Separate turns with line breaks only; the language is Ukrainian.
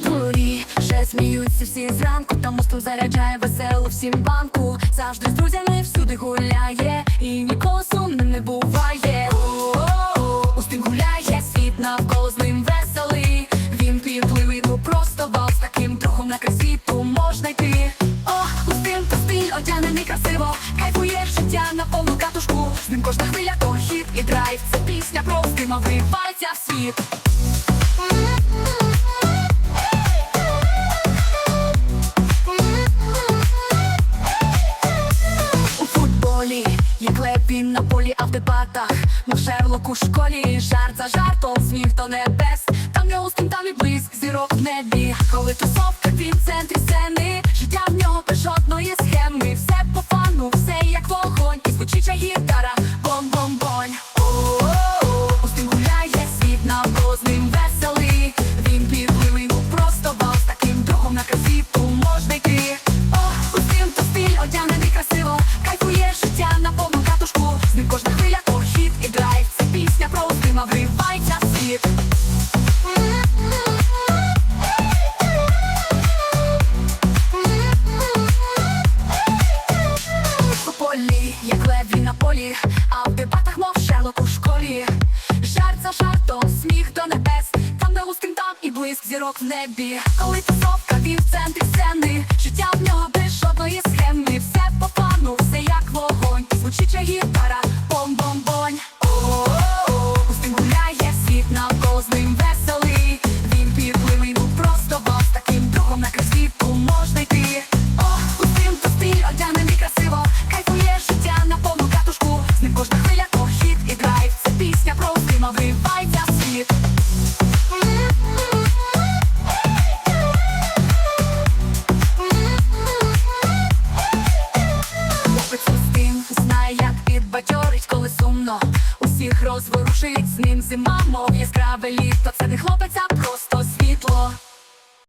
Дворі вже сміються всі зранку, та мостом заряджає весело всім банку. Завжди з друзями всюди гуляє, і ніколи сумним не буває. О-о-о, гуляє, світ навколо з ним веселий. Він півпливий, ну просто вал з таким трохом на красіту можна йти. О, Устим та стиль одягнений красиво, кайфує життя на повну катушку. З ним кожна хвиля то хіт і драйв. Це пісня про Устима вривається в світ. Як на полі, а в дебатах. Ми в у школі, жарт за жартом, сміх до небес. Там не устим, там і блиск, зірок в небі. Коли тусовка, він в центрі сцени як леві на полі, а в дебатах, мов шелок у школі. Жарт за жартом, сміх до небес, там де устим, там і блиск зірок в небі. Коли тусовка, він в центрі сцени, життя в нього без жодної схеми. Все по плану, все як вогонь, звучить гітара, як коли сумно. Усіх розворушить з ним зима, мов яскраве літо. Це не хлопець, а просто світло.